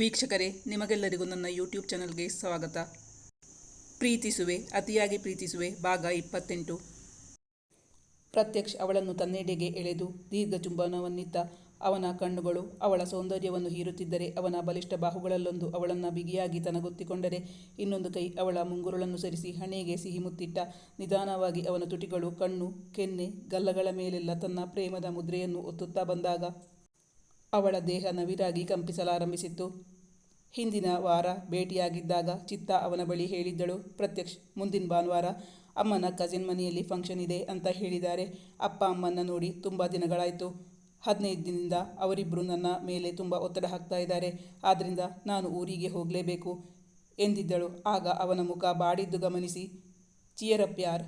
ವೀಕ್ಷಕರೇ, ನಿಮಗೆಲ್ಲರಿಗೂ ನನ್ನ ಯೂಟ್ಯೂಬ್ ಚಾನಲ್ಗೆ ಸ್ವಾಗತ. ಪ್ರೀತಿಸುವೆ, ಅತಿಯಾಗಿ ಪ್ರೀತಿಸುವೆ, ಭಾಗ ಇಪ್ಪತ್ತೆಂಟು. ಪ್ರತ್ಯಕ್ಷ್ ಅವಳನ್ನು ತನ್ನೆಡೆಗೆ ಎಳೆದು ದೀರ್ಘ ಚುಂಬನವನ್ನಿತ್ತ ಅವನ ಕಣ್ಣುಗಳು ಅವಳ ಸೌಂದರ್ಯವನ್ನು ಹೀರುತ್ತಿದ್ದರೆ ಅವನ ಬಲಿಷ್ಠ ಬಾಹುಗಳಲ್ಲೊಂದು ಅವಳನ್ನು ಬಿಗಿಯಾಗಿ ತನಗೊತ್ತಿಕೊಂಡರೆ ಇನ್ನೊಂದು ಕೈ ಅವಳ ಮುಂಗುರುಳನ್ನು ಸರಿಸಿ ಹಣೆಗೆ ಸಿಹಿ ಮುತ್ತಿಟ್ಟ ನಿಧಾನವಾಗಿ ಅವನ ತುಟಿಗಳು ಕಣ್ಣು, ಕೆನ್ನೆ, ಗಲ್ಲಗಳ ಮೇಲೆಲ್ಲ ತನ್ನ ಪ್ರೇಮದ ಮುದ್ರೆಯನ್ನು ಒತ್ತುತ್ತಾ ಬಂದಾಗ ಅವಳ ದೇಹ ನವಿರಾಗಿ ಕಂಪಿಸಲಾರಂಭಿಸಿತ್ತು. ಹಿಂದಿನ ವಾರ ಭೇಟಿಯಾಗಿದ್ದಾಗ ಚಿತ್ತ ಅವನ ಬಳಿ ಹೇಳಿದ್ದಳು, ಪ್ರತ್ಯಕ್ಷ್, ಮುಂದಿನ ಭಾನುವಾರ ಅಮ್ಮನ ಕಸಿನ್ ಮನೆಯಲ್ಲಿ ಫಂಕ್ಷನ್ ಇದೆ ಅಂತ ಹೇಳಿದ್ದಾರೆ. ಅಪ್ಪ ಅಮ್ಮನ್ನ ನೋಡಿ ತುಂಬ ದಿನಗಳಾಯಿತು. ಹದಿನೈದು ದಿನದಿಂದ ಅವರಿಬ್ಬರು ನನ್ನ ಮೇಲೆ ತುಂಬ ಒತ್ತಡ ಹಾಕ್ತಾ ಇದ್ದಾರೆ. ಆದ್ದರಿಂದ ನಾನು ಊರಿಗೆ ಹೋಗಲೇಬೇಕು, ಎಂದಿದ್ದಳು. ಆಗ ಅವನ ಮುಖ ಬಾಡಿದ್ದು ಗಮನಿಸಿ ಚಿಯರಪ್ ಯಾರ್?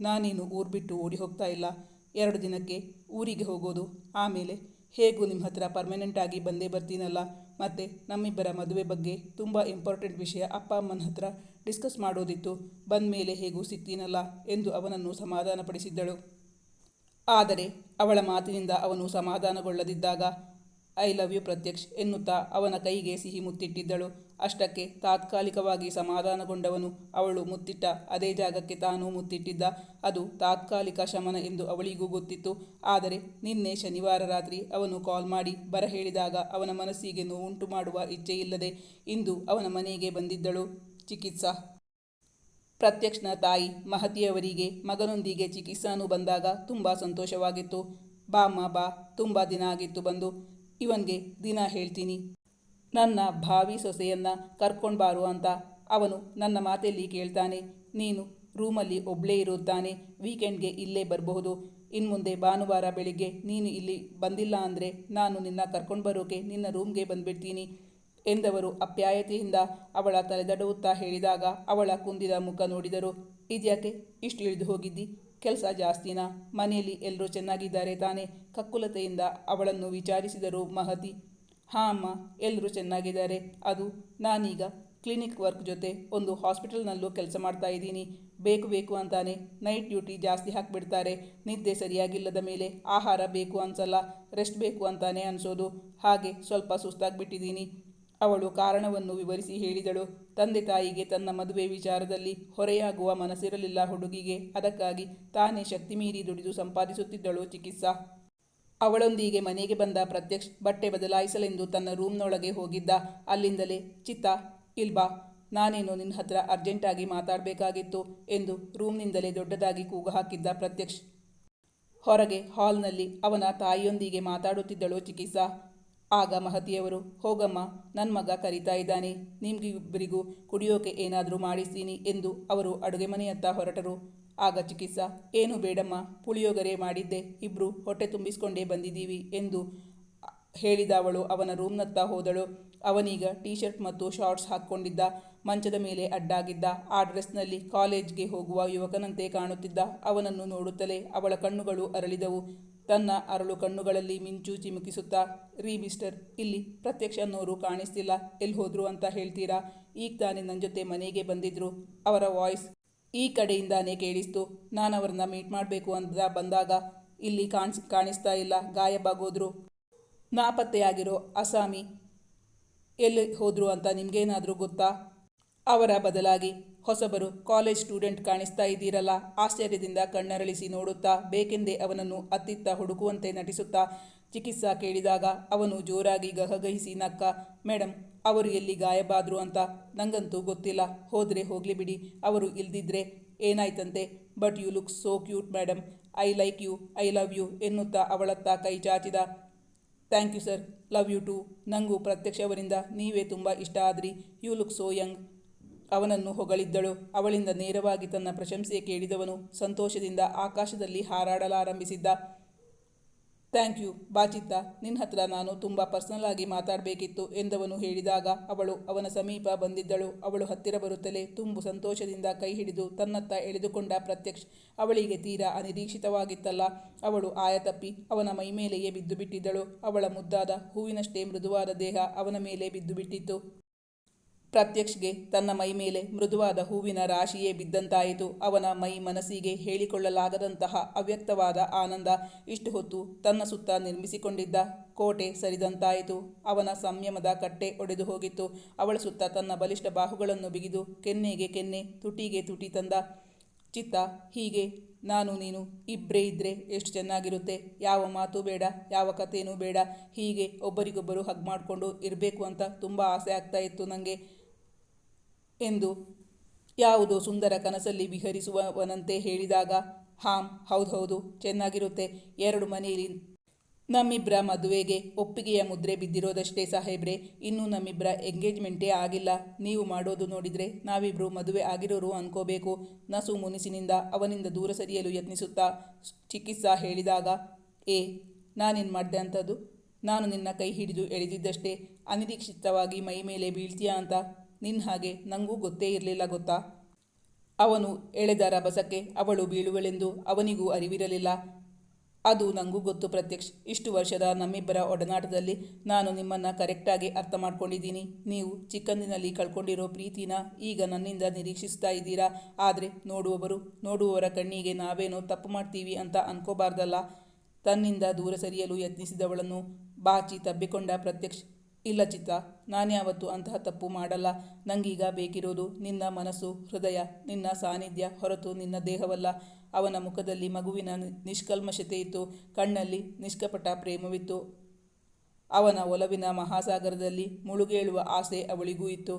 ನಾನೇನು ಊರು ಬಿಟ್ಟು ಓಡಿ ಹೋಗ್ತಾ ಇಲ್ಲ. ಎರಡು ದಿನಕ್ಕೆ ಊರಿಗೆ ಹೋಗೋದು. ಆಮೇಲೆ ಹೇಗೂ ನಿಮ್ಮ ಹತ್ರ ಪರ್ಮನೆಂಟ್ ಆಗಿ ಬಂದೇ ಬರ್ತೀನಲ್ಲ? ಮತ್ತು ನಮ್ಮಿಬ್ಬರ ಮದುವೆ ಬಗ್ಗೆ ತುಂಬ ಇಂಪಾರ್ಟೆಂಟ್ ವಿಷಯ ಅಪ್ಪ ಅಮ್ಮನ ಹತ್ರ ಡಿಸ್ಕಸ್ ಮಾಡೋದಿತ್ತು. ಬಂದ ಮೇಲೆ ಹೇಗೂ ಸಿಗ್ತೀನಲ್ಲ? ಎಂದು ಅವನನ್ನು ಸಮಾಧಾನಪಡಿಸಿದ್ದಳು. ಆದರೆ ಅವಳ ಮಾತಿನಿಂದ ಅವನು ಸಮಾಧಾನಗೊಳ್ಳದಿದ್ದಾಗ ಐ ಲವ್ ಯು ಪ್ರತ್ಯಕ್ಷ್ ಎನ್ನುತ್ತಾ ಅವನ ಕೈಗೆ ಸಿಹಿ ಮುತ್ತಿಟ್ಟಿದ್ದಳು. ಅಷ್ಟಕ್ಕೆ ತಾತ್ಕಾಲಿಕವಾಗಿ ಸಮಾಧಾನಗೊಂಡವನು ಅವಳು ಮುತ್ತಿಟ್ಟ ಅದೇ ಜಾಗಕ್ಕೆ ತಾನೂ ಮುತ್ತಿಟ್ಟಿದ್ದ. ಅದು ತಾತ್ಕಾಲಿಕ ಶಮನ ಎಂದು ಅವಳಿಗೂ ಗೊತ್ತಿತ್ತು. ಆದರೆ ನಿನ್ನೆ ಶನಿವಾರ ರಾತ್ರಿ ಅವನು ಕಾಲ್ ಮಾಡಿ ಬರ ಹೇಳಿದಾಗ ಅವನ ಮನಸ್ಸಿಗೆ ನೋವುಂಟು ಮಾಡುವ ಇಚ್ಛೆಯಿಲ್ಲದೆ ಇಂದು ಅವನ ಮನೆಗೆ ಬಂದಿದ್ದಳು. ಚಿಕಿತ್ಸಾ. ಪ್ರತ್ಯಕ್ಷನ ತಾಯಿ ಮಹತಿಯವರಿಗೆ ಮಗನೊಂದಿಗೆ ಚಿಕಿತ್ಸಾನು ಬಂದಾಗ ತುಂಬ ಸಂತೋಷವಾಗಿತ್ತು. ಬಾಮ್ಮ ಬಾ. ತುಂಬ ದಿನ ಆಗಿತ್ತು ಬಂದು. ಇವನ್ಗೆ ದಿನ ಹೇಳ್ತೀನಿ. ನನ್ನ ಭಾವಿ ಸೊಸೆಯನ್ನು ಕರ್ಕೊಂಡು ಬಾರು ಅಂತ ಅವನು ನನ್ನ ಮಾತಲ್ಲಿ ಕೇಳ್ತಾನೆ. ನೀನು ರೂಮಲ್ಲಿ ಒಬ್ಬಳೇ ಇರುತ್ತಾನೆ ವೀಕೆಂಡ್ಗೆ ಇಲ್ಲೇ ಬರಬಹುದು. ಇನ್ಮುಂದೆ ಭಾನುವಾರ ಬೆಳಿಗ್ಗೆ ನೀನು ಇಲ್ಲಿ ಬಂದಿಲ್ಲ ಅಂದರೆ ನಾನು ನಿನ್ನ ಕರ್ಕೊಂಡು ಬರೋಕೆ ನಿನ್ನ ರೂಮ್ಗೆ ಬಂದ್ಬಿಡ್ತೀನಿ ಎಂದವರು ಅಪ್ಯಾಯತೆಯಿಂದ ಅವಳ ತಲೆದಡುತ್ತಾ ಹೇಳಿದಾಗ ಅವಳ ಕುಂದಿದ ಮುಖ ನೋಡಿದರು. ಇದ್ಯಾಕೆ ಇಷ್ಟು ಇಳಿದು ಹೋಗಿದ್ದಿ? ಕೆಲಸ ಜಾಸ್ತಿನಾ? ಮನೆಯಲ್ಲಿ ಎಲ್ಲರೂ ಚೆನ್ನಾಗಿದ್ದಾರೆ ತಾನೇ? ಕಕ್ಕುಲತೆಯಿಂದ ಅವಳನ್ನು ವಿಚಾರಿಸಿದರು ಮಹತಿ. ಹಾಂ, ಅಮ್ಮ ಎಲ್ಲರೂ ಚೆನ್ನಾಗಿದ್ದಾರೆ. ಅದು ನಾನೀಗ ಕ್ಲಿನಿಕ್ ವರ್ಕ್ ಜೊತೆ ಒಂದು ಹಾಸ್ಪಿಟಲ್ನಲ್ಲೂ ಕೆಲಸ ಮಾಡ್ತಾ ಇದ್ದೀನಿ. ಬೇಕು ಬೇಕು ಅಂತಾನೆ ನೈಟ್ ಡ್ಯೂಟಿ ಜಾಸ್ತಿ ಹಾಕಿಬಿಡ್ತಾರೆ. ನಿದ್ದೆ ಸರಿಯಾಗಿಲ್ಲದ ಮೇಲೆ ಆಹಾರ ಬೇಕು ಅನ್ಸಲ್ಲ, ರೆಸ್ಟ್ ಬೇಕು ಅಂತಾನೆ ಅನಿಸೋದು. ಹಾಗೆ ಸ್ವಲ್ಪ ಸುಸ್ತಾಗಿಬಿಟ್ಟಿದ್ದೀನಿ. ಅವಳು ಕಾರಣವನ್ನು ವಿವರಿಸಿ ಹೇಳಿದಳು. ತಂದೆ ತಾಯಿಗೆ ತನ್ನ ಮದುವೆ ವಿಚಾರದಲ್ಲಿ ಹೊರೆಯಾಗುವ ಮನಸ್ಸಿರಲಿಲ್ಲ ಹುಡುಗಿಗೆ. ಅದಕ್ಕಾಗಿ ತಾನೇ ಶಕ್ತಿ ಮೀರಿ ದುಡಿದು ಸಂಪಾದಿಸುತ್ತಿದ್ದಳು ಚಿಕಿತ್ಸಾ. ಅವಳೊಂದಿಗೆ ಮನೆಗೆ ಬಂದ ಪ್ರತ್ಯಕ್ಷ ಬಟ್ಟೆ ಬದಲಾಯಿಸಲೆಂದು ತನ್ನ ರೂಮ್ನೊಳಗೆ ಹೋಗಿದ್ದ. ಅಲ್ಲಿಂದಲೇ, ಚಿತ್ತ, ಇಲ್ಬಾ, ನಾನೇನು ನಿನ್ನ ಹತ್ರ ಅರ್ಜೆಂಟಾಗಿ ಮಾತಾಡಬೇಕಾಗಿತ್ತು? ಎಂದು ರೂಮ್ನಿಂದಲೇ ದೊಡ್ಡದಾಗಿ ಕೂಗು ಹಾಕಿದ್ದ ಪ್ರತ್ಯಕ್ಷ. ಹೊರಗೆ ಹಾಲ್ನಲ್ಲಿ ಅವನ ತಾಯಿಯೊಂದಿಗೆ ಮಾತಾಡುತ್ತಿದ್ದಳು ಚಿಕಿತ್ಸಾ. ಆಗ ಮಹತಿಯವರು, ಹೋಗಮ್ಮ ನನ್ನ ಮಗ ಕರೀತಾ ಇದ್ದಾನೆ. ನಿಮ್ಗಿಬ್ಬರಿಗೂ ಕುಡಿಯೋಕೆ ಏನಾದರೂ ಮಾಡಿಸ್ತೀನಿ ಎಂದು ಅವರು ಅಡುಗೆ ಮನೆಯತ್ತ ಹೊರಟರು. ಆಗ ಚಿಕಿತ್ಸಾ. ಏನು ಬೇಡಮ್ಮ, ಪುಳಿಯೋಗರೆ ಮಾಡಿದ್ದೆ. ಇಬ್ಬರು ಹೊಟ್ಟೆ ತುಂಬಿಸ್ಕೊಂಡೇ ಬಂದಿದ್ದೀವಿ ಎಂದು ಹೇಳಿದ ಅವಳು. ಅವನ ರೂಮ್ನತ್ತ ಹೋದಳು. ಅವನೀಗ ಟೀ ಶರ್ಟ್ ಮತ್ತು ಶಾರ್ಟ್ಸ್ ಹಾಕ್ಕೊಂಡಿದ್ದ. ಮಂಚದ ಮೇಲೆ ಅಡ್ಡಾಗಿದ್ದ. ಆ ಡ್ರೆಸ್ನಲ್ಲಿ ಕಾಲೇಜ್ಗೆ ಹೋಗುವ ಯುವಕನಂತೆ ಕಾಣುತ್ತಿದ್ದ. ಅವನನ್ನು ನೋಡುತ್ತಲೇ ಅವಳ ಕಣ್ಣುಗಳು ಅರಳಿದವು. ತನ್ನ ಅರಳು ಕಣ್ಣುಗಳಲ್ಲಿ ಮಿಂಚು ಚಿಮುಕಿಸುತ್ತಾ, ರೀ ಮಿಸ್ಟರ್, ಇಲ್ಲಿ ಪ್ರತ್ಯಕ್ಷ ಅನ್ನೋರು ಕಾಣಿಸ್ತಿಲ್ಲ. ಎಲ್ಲಿ ಹೋದ್ರು ಅಂತ ಹೇಳ್ತೀರಾ? ಈಗ ತಾನೇ ನನ್ನ ಜೊತೆ ಮನೆಗೆ ಬಂದಿದ್ರು. ಅವರ ವಾಯ್ಸ್ ಈ ಕಡೆಯಿಂದಾನೇ ಕೇಳಿಸ್ತು, ನಾನು ಅವ್ರನ್ನ ಮೀಟ್ ಮಾಡಬೇಕು ಅಂತ ಬಂದಾಗ ಇಲ್ಲಿ ಕಾಣಿಸ್, ಕಾಣಿಸ್ತಾ ಇಲ್ಲ ಗಾಯಬಾಗೋದ್ರು ನಾಪತ್ತೆಯಾಗಿರೋ ಅಸಾಮಿ ಎಲ್ಲಿ ಹೋದ್ರು ಅಂತ ನಿಮಗೇನಾದರೂ ಗೊತ್ತಾ? ಅವರ ಬದಲಾಗಿ, ಹೊಸಬರು ಕಾಲೇಜ್ ಸ್ಟೂಡೆಂಟ್ ಕಾಣಿಸ್ತಾ ಇದ್ದೀರಲ್ಲ, ಆಶ್ಚರ್ಯದಿಂದ ಕಣ್ಣರಳಿಸಿ ನೋಡುತ್ತಾ, ಬೇಕೆಂದೇ ಅವನನ್ನು ಅತ್ತಿತ್ತ ಹುಡುಕುವಂತೆ ನಟಿಸುತ್ತಾ ಚಿಕಿತ್ಸಾ ಕೇಳಿದಾಗ ಅವನು ಜೋರಾಗಿ ಗಹಗಹಿಸಿ, ನಕ್ಕ ಮೇಡಮ್ ಅವರು ಎಲ್ಲಿ ಗಾಯಬಾದ್ರು ಅಂತ ನಂಗಂತೂ ಗೊತ್ತಿಲ್ಲ. ಹೋದರೆ ಹೋಗಲಿ ಬಿಡಿ. ಅವರು ಇಲ್ದಿದ್ರೆ ಏನಾಯ್ತಂತೆ? But you look so cute madam I like you I love you ಎನ್ನುತ್ತಾ ಅವಳತ್ತ ಕೈ ಚಾಚಿದ. Thank you sir love you too ನನಗೂ ಪ್ರತ್ಯಕ್ಷವರಿಂದ ನೀವೇ ತುಂಬ ಇಷ್ಟ ಆದ್ರಿ. ಯು ಲುಕ್ ಸೋ ಯಂಗ್ ಅವನನ್ನು ಹೊಗಳಿದ್ದಳು. ಅವಳಿಂದ ನೇರವಾಗಿ ತನ್ನ ಪ್ರಶಂಸೆ ಕೇಳಿದವನು ಸಂತೋಷದಿಂದ ಆಕಾಶದಲ್ಲಿ ಹಾರಾಡಲಾರಂಭಿಸಿದ್ದ. Thank you, ಬಾಚಿತ್ತ. ನಿನ್ನ ಹತ್ರ ನಾನು ತುಂಬ ಪರ್ಸನಲ್ ಆಗಿ ಮಾತಾಡಬೇಕಿತ್ತು ಎಂದವನು ಹೇಳಿದಾಗ ಅವಳು ಅವನ ಸಮೀಪ ಬಂದಿದ್ದಳು. ಅವಳು ಹತ್ತಿರ ಬರುತ್ತಲೇ ತುಂಬು ಸಂತೋಷದಿಂದ ಕೈ ಹಿಡಿದು ತನ್ನತ್ತ ಎಳೆದುಕೊಂಡ ಪ್ರತ್ಯಕ್ಷ ಅವಳಿಗೆ ತೀರಾ ಅನಿರೀಕ್ಷಿತವಾಗಿತ್ತಲ್ಲ. ಅವಳು ಆಯತಪ್ಪಿ ಅವನ ಮೈಮೇಲೆಯೇ ಬಿದ್ದು ಬಿಟ್ಟಿದ್ದಳು ಅವಳ ಮುದ್ದಾದ ಹೂವಿನಷ್ಟೇ ಮೃದುವಾದ ದೇಹ ಅವನ ಮೇಲೆ ಬಿದ್ದು ಬಿಟ್ಟಿತ್ತು ಪ್ರತ್ಯಕ್ಷಗೆ ತನ್ನ ಮೈ ಮೇಲೆ ಮೃದುವಾದ ಹೂವಿನ ರಾಶಿಯೇ ಬಿದ್ದಂತಾಯಿತು. ಅವನ ಮೈ ಮನಸ್ಸಿಗೆ ಹೇಳಿಕೊಳ್ಳಲಾಗದಂತಹ ಅವ್ಯಕ್ತವಾದ ಆನಂದ ಇಷ್ಟು ಹೊತ್ತು ತನ್ನ ಸುತ್ತ ನಿರ್ಮಿಸಿಕೊಂಡಿದ್ದ ಕೋಟೆ ಸರಿದಂತಾಯಿತು. ಅವನ ಸಂಯಮದ ಕಟ್ಟೆ ಒಡೆದು ಹೋಗಿತ್ತು. ಅವಳ ಸುತ್ತ ತನ್ನ ಬಲಿಷ್ಠ ಬಾಹುಗಳನ್ನು ಬಿಗಿದು ಕೆನ್ನೆಗೆ ಕೆನ್ನೆ ತುಟಿಗೆ ತುಟಿ ತಂದ ಚಿತ್ತ, ಹೀಗೆ ನಾನು ನೀನು ಇಬ್ಬರೇ ಇದ್ದರೆ ಎಷ್ಟು ಚೆನ್ನಾಗಿರುತ್ತೆ. ಯಾವ ಮಾತು ಬೇಡ, ಯಾವ ಕಥೆಯೂ ಬೇಡ. ಹೀಗೆ ಒಬ್ಬರಿಗೊಬ್ಬರು ಹಗ್ ಮಾಡಿಕೊಂಡು ಇರಬೇಕು ಅಂತ ತುಂಬ ಆಸೆ ಆಗ್ತಾ ಇತ್ತು ನನಗೆ ಎಂದು ಯಾವುದೋ ಸುಂದರ ಕನಸಲ್ಲಿ ವಿಹರಿಸುವವನಂತೆ ಹೇಳಿದಾಗ, ಹಾಂ, ಹೌದು ಹೌದು, ಚೆನ್ನಾಗಿರುತ್ತೆ, ಎರಡು ಮನೆಯಲ್ಲಿ ನಮ್ಮಿಬ್ಬರ ಮದುವೆಗೆ ಒಪ್ಪಿಗೆಯ ಮುದ್ರೆ ಬಿದ್ದಿರೋದಷ್ಟೇ ಸಾಹೇಬ್ರೆ, ಇನ್ನೂ ನಮ್ಮಿಬ್ಬರ ಎಂಗೇಜ್ಮೆಂಟೇ ಆಗಿಲ್ಲ, ನೀವು ಮಾಡೋದು ನೋಡಿದರೆ ನಾವಿಬ್ಬರು ಮದುವೆ ಆಗಿರೋರು ಅನ್ಕೋಬೇಕು, ನಸು ಮುನಿಸಿನಿಂದ ಅವನಿಂದ ದೂರ ಸರಿಯಲು ಯತ್ನಿಸುತ್ತಾ ಚಿಕಿತ್ಸಾ ಹೇಳಿದಾಗ, ಏ, ನಾನೇನು ಮಾಡಿದೆ ಅಂಥದ್ದು ನಾನು ನಿನ್ನ ಕೈ ಹಿಡಿದು ಎಳೆದಿದ್ದಷ್ಟೇ, ಅನಿರೀಕ್ಷಿತವಾಗಿ ಮೈ ಮೇಲೆ ಬೀಳ್ತೀಯಾ ಅಂತ ನಿನ್ನ ಹಾಗೆ ನನಗೂ ಗೊತ್ತೇ ಇರಲಿಲ್ಲ ಗೊತ್ತಾ? ಅವನು ಎಳೆದ ರಭಸಕ್ಕೆ ಅವಳು ಬೀಳುವಳೆಂದು ಅವನಿಗೂ ಅರಿವಿರಲಿಲ್ಲ. ಅದು ನನಗೂ ಗೊತ್ತು ಪ್ರತ್ಯಕ್ಷ್. ಇಷ್ಟು ವರ್ಷದ ನಮ್ಮಿಬ್ಬರ ಒಡನಾಟದಲ್ಲಿ ನಾನು ನಿಮ್ಮನ್ನು ಕರೆಕ್ಟಾಗಿ ಅರ್ಥ ಮಾಡ್ಕೊಂಡಿದ್ದೀನಿ. ನೀವು ಚಿಕ್ಕಂದಿನಲ್ಲಿ ಕಳ್ಕೊಂಡಿರೋ ಪ್ರೀತಿನ ಈಗ ನನ್ನಿಂದ ನಿರೀಕ್ಷಿಸ್ತಾ ಇದ್ದೀರಾ? ಆದರೆ ನೋಡುವವರು, ನೋಡುವವರ ಕಣ್ಣಿಗೆ ನಾವೇನೋ ತಪ್ಪು ಮಾಡ್ತೀವಿ ಅಂತ ಅನ್ಕೋಬಾರ್ದಲ್ಲ. ತನ್ನಿಂದ ದೂರ ಸರಿಯಲು ಯತ್ನಿಸಿದವಳನ್ನು ಬಾಚಿ ತಬ್ಬಿಕೊಂಡ ಪ್ರತ್ಯಕ್ಷ್. ಇಲ್ಲ ಚಿತ್ತ ನಾನ್ಯಾವತ್ತೂ ಅಂತಹ ತಪ್ಪು ಮಾಡಲ್ಲ. ನಂಗೀಗ ಬೇಕಿರೋದು ನಿನ್ನ ಮನಸ್ಸು, ಹೃದಯ, ನಿನ್ನ ಸಾನ್ನಿಧ್ಯ ಹೊರತು ನಿನ್ನ ದೇಹವಲ್ಲ. ಅವನ ಮುಖದಲ್ಲಿ ಮಗುವಿನ ನಿಷ್ಕಲ್ಮಶತೆ ಇತ್ತು. ಕಣ್ಣಲ್ಲಿ ನಿಷ್ಕಪಟ ಪ್ರೇಮವಿತ್ತು. ಅವನ ಒಲವಿನ ಮಹಾಸಾಗರದಲ್ಲಿ ಮುಳುಗೇಳುವ ಆಸೆ ಅವಳಿಗೂ ಇತ್ತು.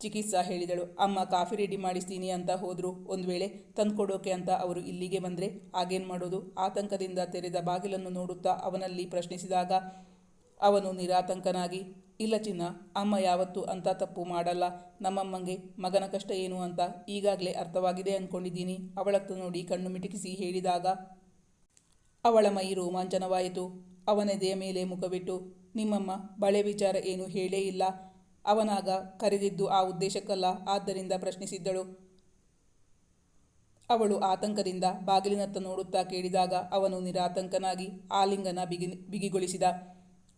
ಚಿಕಿತ್ಸಾ ಹೇಳಿದಳು. ಅಮ್ಮ, ಕಾಫಿ ರೆಡಿ ಮಾಡಿಸ್ತೀನಿ ಅಂತ ಹೋದರು. ಒಂದು ವೇಳೆ ತಂದುಕೊಡೋಕೆ ಅಂತ ಅವರು ಇಲ್ಲಿಗೆ ಬಂದರೆ ಆಗೇನು ಮಾಡೋದು? ಆತಂಕದಿಂದ ತೆರೆದ ಬಾಗಿಲನ್ನು ನೋಡುತ್ತಾ ಅವನಲ್ಲಿ ಪ್ರಶ್ನಿಸಿದಾಗ ಅವನು ನಿರಾತಂಕನಾಗಿ, ಇಲ್ಲ ಚಿನ್ನ, ಅಮ್ಮ ಯಾವತ್ತೂ ಅಂಥ ತಪ್ಪು ಮಾಡಲ್ಲ, ನಮ್ಮಮ್ಮಂಗೆ ಮಗನ ಕಷ್ಟ ಏನು ಅಂತ ಈಗಾಗಲೇ ಅರ್ಥವಾಗಿದೆ ಅಂದ್ಕೊಂಡಿದ್ದೀನಿ ಅವಳತ್ತ ನೋಡಿ ಕಣ್ಣು ಮಿಟುಕಿಸಿ ಹೇಳಿದಾಗ. ಅವಳ ಮೈ ರೋಮಾಂಚನವಾಯಿತು ಅವನೆದೆಯ ಮೇಲೆ ಮುಖವಿಟ್ಟು, ನಿಮ್ಮಮ್ಮ ಬಳೆ ವಿಚಾರ ಏನೂ ಹೇಳೇ ಇಲ್ಲ, ಅವನಾಗ ಕರೆದಿದ್ದು ಆ ಉದ್ದೇಶಕ್ಕಲ್ಲ, ಆದ್ದರಿಂದ ಪ್ರಶ್ನಿಸಿದ್ದಳು. ಅವಳು ಆತಂಕದಿಂದ ಬಾಗಿಲಿನತ್ತ ನೋಡುತ್ತಾ ಕೇಳಿದಾಗ ಅವನು ನಿರಾತಂಕನಾಗಿ ಆಲಿಂಗನ ಬಿಗಿ, ಬಿಗಿಗೊಳಿಸಿದ.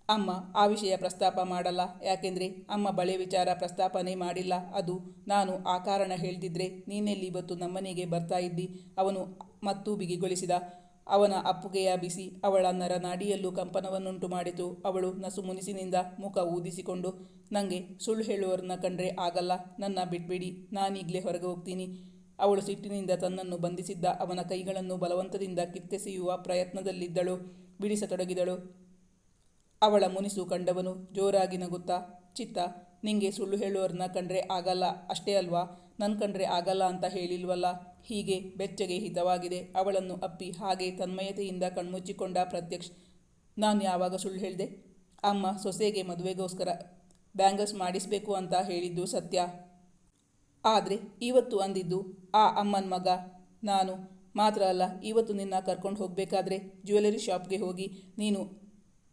ಅಮ್ಮ, ಆ ವಿಷಯ ಪ್ರಸ್ತಾಪ ಮಾಡಲ್ಲ. ಯಾಕೆಂದರೆ ಅಮ್ಮ ಬಳೆ ವಿಚಾರ ಪ್ರಸ್ತಾಪನೆ ಮಾಡಿಲ್ಲ. ಅದು ನಾನು ಆ ಕಾರಣ ಹೇಳ್ದಿದ್ರೆ ನೀನೆಲ್ಲಿ ಇವತ್ತು ನಮ್ಮನೆಗೆ ಬರ್ತಾ ಇದ್ದಿ? ಅವನು ಮತ್ತೂ ಬಿಗಿಗೊಳಿಸಿದ ಅವನ ಅಪ್ಪುಗೆಯ ಬಿಸಿ, ಅವಳ ನರನಾಡಿಯಲ್ಲೂ ಕಂಪನವನ್ನುಂಟು ಮಾಡಿತು. ಅವಳು ನಸು ಮುನಿಸಿನಿಂದ ಮುಖ ಊದಿಸಿಕೊಂಡು ನನಗೆ ಸುಳ್ಳು ಹೇಳುವವರನ್ನ ಕಂಡ್ರೆ ಆಗಲ್ಲ. ನನ್ನ ಬಿಟ್ಬಿಡಿ ನಾನೀಗಲೇ ಹೊರಗೆ ಹೋಗ್ತೀನಿ. ಅವಳು ಸಿಟ್ಟಿನಿಂದ ತನ್ನನ್ನು ಬಂಧಿಸಿದ್ದ. ಅವನ ಕೈಗಳನ್ನು ಬಲವಂತದಿಂದ ಕಿತ್ತೆಸೆಯುವ ಪ್ರಯತ್ನದಲ್ಲಿದ್ದಳು. ಬಿಡಿಸತೊಡಗಿದಳು. ಅವಳ ಮುನಿಸು ಕಂಡವನು ಜೋರಾಗಿ ನಗುತ್ತಾ, ಚಿತ್ತ, ನಿಂಗೆ ಸುಳ್ಳು ಹೇಳುವರನ್ನ ಕಂಡ್ರೆ ಆಗಲ್ಲ, ಅಷ್ಟೇ ಅಲ್ವಾ? ನನ್ನ ಕಂಡ್ರೆ ಆಗಲ್ಲ ಅಂತ ಹೇಳಿಲ್ವಲ್ಲ? ಹೀಗೆ ಬೆಚ್ಚಗೆ ಹಿತವಾಗಿದೆ. ಅವಳನ್ನು ಅಪ್ಪಿ ಹಾಗೆ ತನ್ಮಯತೆಯಿಂದ ಕಣ್ಮುಚ್ಚಿಕೊಂಡ ಪ್ರತ್ಯಕ್ಷ, ನಾನು ಯಾವಾಗ ಸುಳ್ಳು ಹೇಳಿದೆ? ಅಮ್ಮ, ಸೊಸೆಗೆ ಮದುವೆಗೋಸ್ಕರ ಬ್ಯಾಂಗಲ್ಸ್ ಮಾಡಿಸಬೇಕು ಅಂತ ಹೇಳಿದ್ದು ಸತ್ಯ. ಆದರೆ ಇವತ್ತು ಅಂದಿದ್ದು ಆ ಅಮ್ಮನ ಮಗ. ನಾನು ಮಾತ್ರ ಅಲ್ಲ, ಇವತ್ತು ನಿನ್ನ ಕರ್ಕೊಂಡು ಹೋಗಬೇಕಾದ್ರೆ ಜ್ಯುವೆಲರಿ ಶಾಪ್ಗೆ ಹೋಗಿ ನೀನು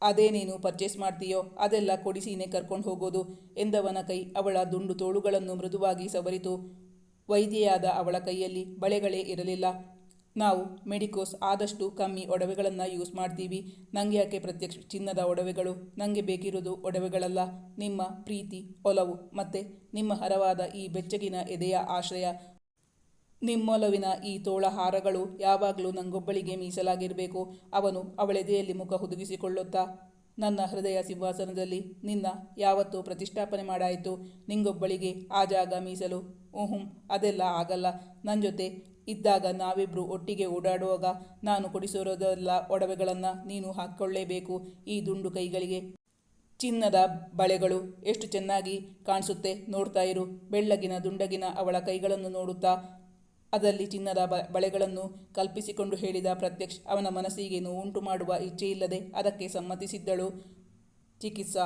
ಅದೇ ನೀನು ಪರ್ಚೇಸ್ ಮಾಡ್ತೀಯೋ, ಅದೆಲ್ಲ ಕೊಡಿಸಿನೇ ಕರ್ಕೊಂಡು ಹೋಗೋದು ಎಂದವನ ಕೈ ಅವಳ ದುಂಡು ತೋಳುಗಳನ್ನು ಮೃದುವಾಗಿ ಸವರಿತು. ವೈದ್ಯೆಯಾದ ಅವಳ ಕೈಯಲ್ಲಿ ಬಳೆಗಳೇ ಇರಲಿಲ್ಲ. ನಾವು ಮೆಡಿಕೋಸ್ ಆದಷ್ಟು ಕಮ್ಮಿ ಒಡವೆಗಳನ್ನು ಯೂಸ್ ಮಾಡ್ತೀವಿ. ನನಗೆ ಯಾಕೆ ಪ್ರತ್ಯಕ್ಷ ಚಿನ್ನದ ಒಡವೆಗಳು? ನನಗೆ ಬೇಕಿರೋದು ಒಡವೆಗಳಲ್ಲ. ನಿಮ್ಮ ಪ್ರೀತಿ, ಒಲವು ಮತ್ತು ನಿಮ್ಮ ಹರವಾದ ಈ ಬೆಚ್ಚಗಿನ ಎದೆಯ ಆಶ್ರಯ. ನಿಮ್ಮೊಲವಿನ ಈ ತೋಳಹಾರಗಳು ಯಾವಾಗಲೂ ನಂಗೊಬ್ಬಳಿಗೆ ಮೀಸಲಾಗಿರಬೇಕು. ಅವನು ಅವಳೆದೆಯಲ್ಲಿ ಮುಖ ಹುದುಗಿಸಿಕೊಳ್ಳುತ್ತಾ, ನನ್ನ ಹೃದಯ ಸಿಂಹಾಸನದಲ್ಲಿ ನಿನ್ನ ಯಾವತ್ತೂ ಪ್ರತಿಷ್ಠಾಪನೆ ಮಾಡಾಯಿತು. ನಿಂಗೊಬ್ಬಳಿಗೆ ಆ ಜಾಗ ಮೀಸಲು. ಊಹುಂ ಅದೆಲ್ಲ ಆಗಲ್ಲ. ನನ್ನ ಜೊತೆ ಇದ್ದಾಗ ನಾವಿಬ್ಬರು ಒಟ್ಟಿಗೆ ಓಡಾಡುವಾಗ ನಾನು ಕೊಡಿಸಿರೋದೆಲ್ಲ ಒಡವೆಗಳನ್ನು ನೀನು ಹಾಕ್ಕೊಳ್ಳೇಬೇಕು. ಈ ದುಂಡು ಕೈಗಳಿಗೆ ಚಿನ್ನದ ಬಳೆಗಳು ಎಷ್ಟು ಚೆನ್ನಾಗಿ ಕಾಣಿಸುತ್ತೆ ನೋಡ್ತಾ ಇರು. ಬೆಳ್ಳಗಿನ ದುಂಡಗಿನ ಅವಳ ಕೈಗಳನ್ನು ನೋಡುತ್ತಾ ಅದರಲ್ಲಿ ಚಿನ್ನದ ಬಳೆಗಳನ್ನು ಕಲ್ಪಿಸಿಕೊಂಡು ಹೇಳಿದ ಪ್ರತ್ಯಕ್ಷ ಅವನ ಮನಸ್ಸಿಗೆ ಉಂಟು ಮಾಡುವ ಇಚ್ಛೆಯಿಲ್ಲದೆ ಅದಕ್ಕೆ ಸಮ್ಮತಿಸಿದ್ದಳು. ಚಿಕಿತ್ಸಾ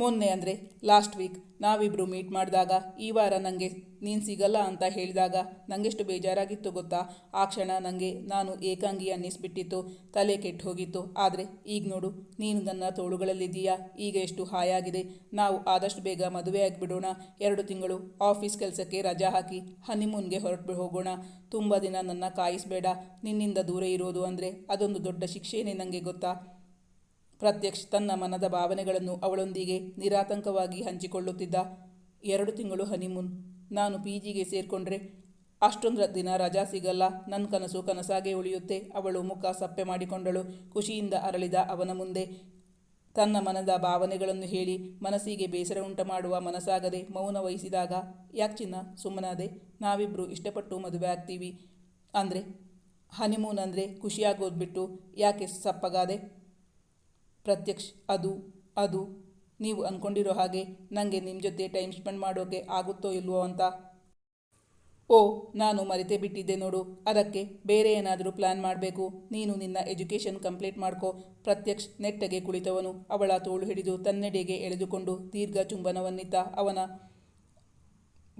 ಮೊನ್ನೆ ಅಂದರೆ ಲಾಸ್ಟ್ ವೀಕ್ ನಾವಿಬ್ಬರು ಮೀಟ್ ಮಾಡಿದಾಗ ಈ ವಾರ ನನಗೆ ನೀನು ಸಿಗಲ್ಲ ಅಂತ ಹೇಳಿದಾಗ ನನಗೆಷ್ಟು ಬೇಜಾರಾಗಿತ್ತು ಗೊತ್ತಾ? ಆ ಕ್ಷಣ ನನಗೆ ನಾನು ಏಕಾಂಗಿ ಅನ್ನಿಸ್ಬಿಟ್ಟಿತ್ತು, ತಲೆ ಕೆಟ್ಟು ಹೋಗಿತ್ತು. ಆದರೆ ಈಗ ನೋಡು, ನೀನು ನನ್ನ ತೋಳುಗಳಲ್ಲಿದ್ದೀಯಾ? ಈಗ ಎಷ್ಟು ಹಾಯಾಗಿದೆ ನಾವು ಆದಷ್ಟು ಬೇಗ ಮದುವೆ ಆಗಿಬಿಡೋಣ. ಎರಡು ತಿಂಗಳು ಆಫೀಸ್ ಕೆಲಸಕ್ಕೆ ರಜಾ ಹಾಕಿ ಹನಿಮೂನ್ಗೆ ಹೊರಟು ಹೋಗೋಣ. ತುಂಬ ದಿನ ನನ್ನ ಕಾಯಿಸಬೇಡ. ನಿನ್ನಿಂದ ದೂರ ಇರೋದು ಅಂದರೆ ಅದೊಂದು ದೊಡ್ಡ ಶಿಕ್ಷೆನೇ ನನಗೆ ಗೊತ್ತಾ? ಪ್ರತ್ಯಕ್ಷ್ ತನ್ನ ಮನದ ಭಾವನೆಗಳನ್ನು ಅವಳೊಂದಿಗೆ ನಿರಾತಂಕವಾಗಿ ಹಂಚಿಕೊಳ್ಳುತ್ತಿದ್ದ ಎರಡು ತಿಂಗಳು ಹನಿಮೂನ್. ನಾನು ಪಿ ಜಿಗೆ ಸೇರಿಕೊಂಡ್ರೆ ಅಷ್ಟೊಂದು ದಿನ ರಜಾ ಸಿಗಲ್ಲ. ನನ್ನ ಕನಸು ಕನಸಾಗೆ ಉಳಿಯುತ್ತೆ. ಅವಳು ಮುಖ ಸಪ್ಪೆ ಮಾಡಿಕೊಂಡಳು. ಖುಷಿಯಿಂದ ಅರಳಿದ ಅವನ ಮುಂದೆ. ತನ್ನ ಮನದ ಭಾವನೆಗಳನ್ನು ಹೇಳಿ ಮನಸ್ಸಿಗೆ ಬೇಸರ ಉಂಟು ಮಾಡುವ ಮನಸ್ಸಾಗದೆ ಮೌನ ವಹಿಸಿದಾಗ, ಯಾಕೆ ಚಿನ್ನ, ಸುಮ್ಮನಾದೆ? ನಾವಿಬ್ಬರು ಇಷ್ಟಪಟ್ಟು ಮದುವೆ ಆಗ್ತೀವಿ. ಅಂದರೆ ಹನಿಮೂನ್ ಅಂದರೆ ಖುಷಿಯಾಗೋದ್ಬಿಟ್ಟು ಯಾಕೆ ಸಪ್ಪಗಾದೆ? ಪ್ರತ್ಯಕ್ಷ್, ಅದು ಅದು. ನೀವು ಅಂದ್ಕೊಂಡಿರೋ ಹಾಗೆ ನನಗೆ ನಿಮ್ಮ ಜೊತೆ ಟೈಮ್ ಸ್ಪೆಂಡ್ ಮಾಡೋಕೆ ಆಗುತ್ತೋ ಇಲ್ವೋ ಅಂತ. ಓ, ನಾನು ಮರೆತೇ ಬಿಟ್ಟಿದ್ದೆ ನೋಡು. ಅದಕ್ಕೆ ಬೇರೆ ಏನಾದರೂ ಪ್ಲ್ಯಾನ್ ಮಾಡಬೇಕು. ನೀನು ನಿನ್ನ ಎಜುಕೇಷನ್ ಕಂಪ್ಲೀಟ್ ಮಾಡ್ಕೋ. ಪ್ರತ್ಯಕ್ಷ, ನೆಟ್ಟಗೆ ಕುಳಿತವನು. ಅವಳ ತೋಳು ಹಿಡಿದು ತನ್ನೆಡೆಗೆ ಎಳೆದುಕೊಂಡು ದೀರ್ಘ ಚುಂಬನವನ್ನಿತ್ತ ಅವನ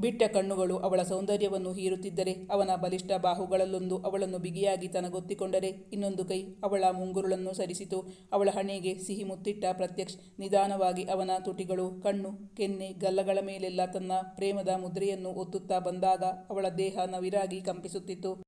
ಬಿಟ್ಟ ಕಣ್ಣುಗಳು ಅವಳ ಸೌಂದರ್ಯವನ್ನು ಹೀರುತ್ತಿದ್ದರೆ ಅವನ ಬಲಿಷ್ಠ ಬಾಹುಗಳಲ್ಲೊಂದು ಅವಳನ್ನು ಬಿಗಿಯಾಗಿ ತನಗೊತ್ತಿಕೊಂಡರೆ ಇನ್ನೊಂದು ಕೈ ಅವಳ ಮುಂಗುರುಳನ್ನು ಸರಿಸಿತು. ಅವಳ ಹಣೆಗೆ ಸಿಹಿ ಮುತ್ತಿಟ್ಟ ಪ್ರತ್ಯಕ್ಷ ನಿಧಾನವಾಗಿ ಅವನ ತುಟಿಗಳು, ಕಣ್ಣು, ಕೆನ್ನೆ, ಗಲ್ಲಗಳ ಮೇಲೆಲ್ಲ ತನ್ನ ಪ್ರೇಮದ ಮುದ್ರೆಯನ್ನು ಒತ್ತುತ್ತಾ ಬಂದಾಗ ಅವಳ ದೇಹ ನವಿರಾಗಿ ಕಂಪಿಸುತ್ತಿತ್ತು.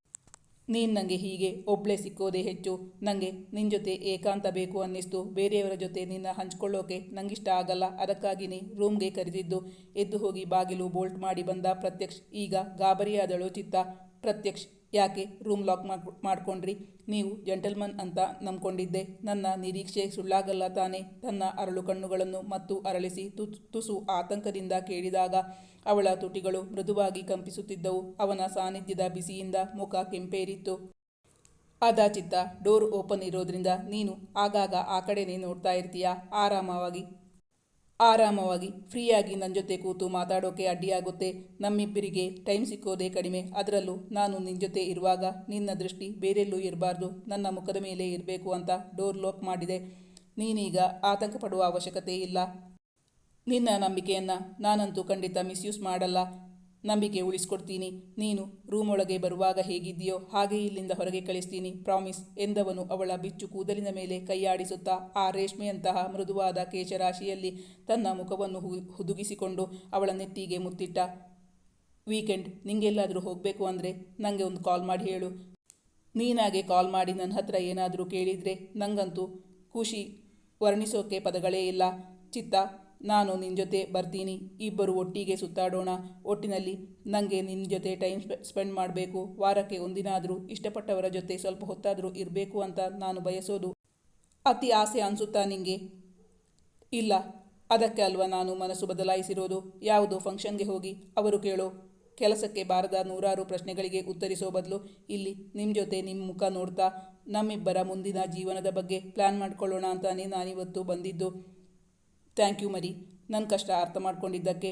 ನೀನು ನನಗೆ ಹೀಗೆ ಒಬ್ಬಳೇ ಸಿಕ್ಕೋದೇ ಹೆಚ್ಚು. ನನಗೆ ನಿನ್ನ ಜೊತೆ ಏಕಾಂತ ಬೇಕು ಅನ್ನಿಸ್ತು. ಬೇರೆಯವರ ಜೊತೆ ನಿನ್ನ ಹಂಚ್ಕೊಳ್ಳೋಕೆ ನಂಗಿಷ್ಟ ಆಗಲ್ಲ. ಅದಕ್ಕಾಗಿನೇ ರೂಮ್ಗೆ ಕರೆದಿದ್ದು. ಎದ್ದು ಹೋಗಿ ಬಾಗಿಲು ಬೋಲ್ಟ್ ಮಾಡಿ ಬಂದ ಪ್ರತ್ಯಕ್ಷ್. ಈಗ ಗಾಬರಿಯಾದಳು ಚಿತ್ತ. ಪ್ರತ್ಯಕ್ಷ್ ಯಾಕೆ ರೂಮ್ ಲಾಕ್ ಮಾಡ್ಕೊಂಡ್ರಿ? ನೀವು ಜೆಂಟಲ್ಮನ್ ಅಂತ ನಂಬ್ಕೊಂಡಿದ್ದೆ. ನನ್ನ ನಿರೀಕ್ಷೆ ಸುಳ್ಳಾಗಲ್ಲ ತಾನೆ. ತನ್ನ ಅರಳು ಕಣ್ಣುಗಳನ್ನು ಮತ್ತು ಅರಳಿಸಿ ತುಸು ಆತಂಕದಿಂದ ಕೇಳಿದಾಗ ಅವಳ ತುಟಿಗಳು ಮೃದುವಾಗಿ ಕಂಪಿಸುತ್ತಿದ್ದವು. ಅವನ ಸಾನ್ನಿಧ್ಯದ ಬಿಸಿಯಿಂದ ಮುಖ ಕೆಂಪೇರಿತ್ತು. ಅದ ಚಿತ್ತ, ಡೋರ್ ಓಪನ್ ಇರೋದ್ರಿಂದ ನೀನು ಆಗಾಗ ಆ ಕಡೆನೇ ನೋಡ್ತಾ ಇರ್ತೀಯ? ಆರಾಮವಾಗಿ ಆರಾಮವಾಗಿ, ಫ್ರೀಯಾಗಿ ನನ್ನ ಜೊತೆ ಕೂತು ಮಾತಾಡೋಕೆ ಅಡ್ಡಿಯಾಗುತ್ತೆ. ನಮ್ಮಿಬ್ಬರಿಗೆ ಟೈಮ್ ಸಿಕ್ಕೋದೇ ಕಡಿಮೆ. ಅದರಲ್ಲೂ ನಾನು ನಿನ್ನ ಜೊತೆ ಇರುವಾಗ ನಿನ್ನ ದೃಷ್ಟಿ ಬೇರೆಲ್ಲೂ ಇರಬಾರ್ದು. ನನ್ನ ಮುಖದ ಮೇಲೆ ಇರಬೇಕು ಅಂತ ಡೋರ್ ಲಾಕ್ ಮಾಡಿದೆ. ನೀನೀಗ ಆತಂಕ ಪಡುವ ಅವಶ್ಯಕತೆ ಇಲ್ಲ. ನಿನ್ನ ನಂಬಿಕೆಯನ್ನು ನಾನಂತೂ ಖಂಡಿತ ಮಿಸ್ಯೂಸ್ ಮಾಡಲ್ಲ. ನಂಬಿಕೆ ಉಳಿಸ್ಕೊಡ್ತೀನಿ. ನೀನು ರೂಮೊಳಗೆ ಬರುವಾಗ ಹೇಗಿದ್ದೀಯೋ ಹಾಗೆ ಇಲ್ಲಿಂದ ಹೊರಗೆ ಕಳಿಸ್ತೀನಿ, ಪ್ರಾಮಿಸ್, ಎಂದವನು ಅವಳ ಬಿಚ್ಚು ಕೂದಲಿನ ಮೇಲೆ ಕೈಯಾಡಿಸುತ್ತಾ ಆ ರೇಷ್ಮೆಯಂತಹ ಮೃದುವಾದ ಕೇಶರಾಶಿಯಲ್ಲಿ ತನ್ನ ಮುಖವನ್ನು ಹುದುಗಿಸಿಕೊಂಡು ಅವಳ ನೆತ್ತಿಗೆ ಮುತ್ತಿಟ್ಟ. ವೀಕೆಂಡ್, ನಿಂಗೆಲ್ಲಾದರೂ ಹೋಗಬೇಕು ಅಂದರೆ ನನಗೆ ಒಂದು ಕಾಲ್ ಮಾಡಿ ಹೇಳು. ನೀನಾಗೆ ಕಾಲ್ ಮಾಡಿ ನನ್ನ ಹತ್ರ ಏನಾದರೂ ಕೇಳಿದರೆ ನನಗಂತೂ ಖುಷಿ ವರ್ಣಿಸೋಕೆ ಪದಗಳೇ ಇಲ್ಲ. ಚಿತ್ತ ನಾನು ನಿನ್ನ ಜೊತೆ ಬರ್ತೀನಿ, ಇಬ್ಬರು ಒಟ್ಟಿಗೆ ಸುತ್ತಾಡೋಣ. ಒಟ್ಟಿನಲ್ಲಿ ನನಗೆ ನಿನ್ನ ಜೊತೆ ಟೈಮ್ ಸ್ಪೆಂಡ್ ಮಾಡಬೇಕು. ವಾರಕ್ಕೆ ಒಂದಿನಾದರೂ ಇಷ್ಟಪಟ್ಟವರ ಜೊತೆ ಸ್ವಲ್ಪ ಹೊತ್ತಾದರೂ ಇರಬೇಕು ಅಂತ ನಾನು ಬಯಸೋದು. ಅತಿ ಆಸೆ ಅನಿಸುತ್ತಾ ನಿಮಗೆ ಇಲ್ಲ, ಅದಕ್ಕೆ ಅಲ್ವಾ ನಾನು ಮನಸ್ಸು ಬದಲಾಯಿಸಿರೋದು? ಯಾವುದೋ ಫಂಕ್ಷನ್ಗೆ ಹೋಗಿ ಅವರು ಕೇಳೋ ಕೆಲಸಕ್ಕೆ ಬಾರದ ನೂರಾರು ಪ್ರಶ್ನೆಗಳಿಗೆ ಉತ್ತರಿಸೋ ಬದಲು ಇಲ್ಲಿ ನಿಮ್ಮ ಜೊತೆ ನಿಮ್ಮ ಮುಖ ನೋಡ್ತಾ ನಮ್ಮಿಬ್ಬರ ಮುಂದಿನ ಜೀವನದ ಬಗ್ಗೆ ಪ್ಲ್ಯಾನ್ ಮಾಡ್ಕೊಳ್ಳೋಣ ಅಂತಾನೆ ನಾನಿವತ್ತು ಬಂದಿದ್ದು. ಥ್ಯಾಂಕ್ ಯು ಮರಿ ನನ್ನ ಕಷ್ಟ ಅರ್ಥ ಮಾಡಿಕೊಂಡಿದ್ದಕ್ಕೆ.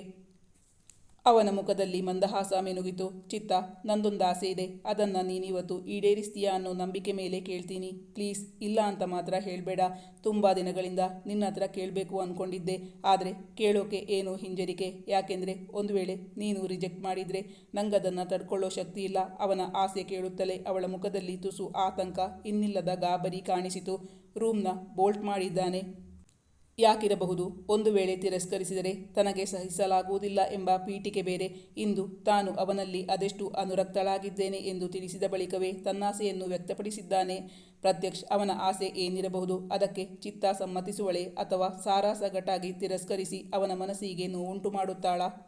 ಅವನ ಮುಖದಲ್ಲಿ ಮಂದಹಾಸ ಮೆನುಗಿತು. ಚಿತ್ತ, ನಂದೊಂದು ಆಸೆ ಇದೆ. ಅದನ್ನು ನೀನಿವತ್ತು ಈಡೇರಿಸ್ತೀಯಾ ಅನ್ನೋ ನಂಬಿಕೆ ಮೇಲೆ ಕೇಳ್ತೀನಿ. ಪ್ಲೀಸ್, ಇಲ್ಲ ಅಂತ ಮಾತ್ರ ಹೇಳಬೇಡ. ತುಂಬ ದಿನಗಳಿಂದ ನಿನ್ನ ಹತ್ರ ಕೇಳಬೇಕು ಅಂದ್ಕೊಂಡಿದ್ದೆ ಆದರೆ ಕೇಳೋಕೆ ಏನು ಹಿಂಜರಿಕೆ. ಯಾಕೆಂದರೆ ಒಂದು ವೇಳೆ ನೀನು ರಿಜೆಕ್ಟ್ ಮಾಡಿದರೆ ನಂಗದನ್ನು ತಡ್ಕೊಳ್ಳೋ ಶಕ್ತಿ ಇಲ್ಲ. ಅವನ ಆಸೆ ಕೇಳುತ್ತಲೇ ಅವಳ ಮುಖದಲ್ಲಿ ತುಸು ಆತಂಕ, ಇನ್ನಿಲ್ಲದ ಗಾಬರಿ ಕಾಣಿಸಿತು. ರೂಮ್ನ ಬೋಲ್ಟ್ ಮಾಡಿದ್ದಾನೆ. ಯಾಕಿರಬಹುದು? ಒಂದು ವೇಳೆ ತಿರಸ್ಕರಿಸಿದರೆ ತನಗೆ ಸಹಿಸಲಾಗುವುದಿಲ್ಲ ಎಂಬ ಪೀಠಿಕೆ ಬೇರೆ. ಇಂದು ತಾನು ಅವನಲ್ಲಿ ಅದೆಷ್ಟು ಅನುರಕ್ತಳಾಗಿದ್ದೇನೆ ಎಂದು ತಿಳಿಸಿದ ಬಳಿಕವೇ ತನ್ನಾಸೆಯನ್ನು ವ್ಯಕ್ತಪಡಿಸಿದ್ದಾನೆ. ಪ್ರತ್ಯಕ್ಷ ಅವನ ಆಸೆ ಏನಿರಬಹುದು? ಅದಕ್ಕೆ ಚಿತ್ತ ಸಮ್ಮತಿಸುವಳೆ ಅಥವಾ ಸಾರಾಸಗಟಾಗಿ ತಿರಸ್ಕರಿಸಿ ಅವನ ಮನಸ್ಸಿಗೆ ನೋವುಂಟು ಮಾಡುತ್ತಾಳಾ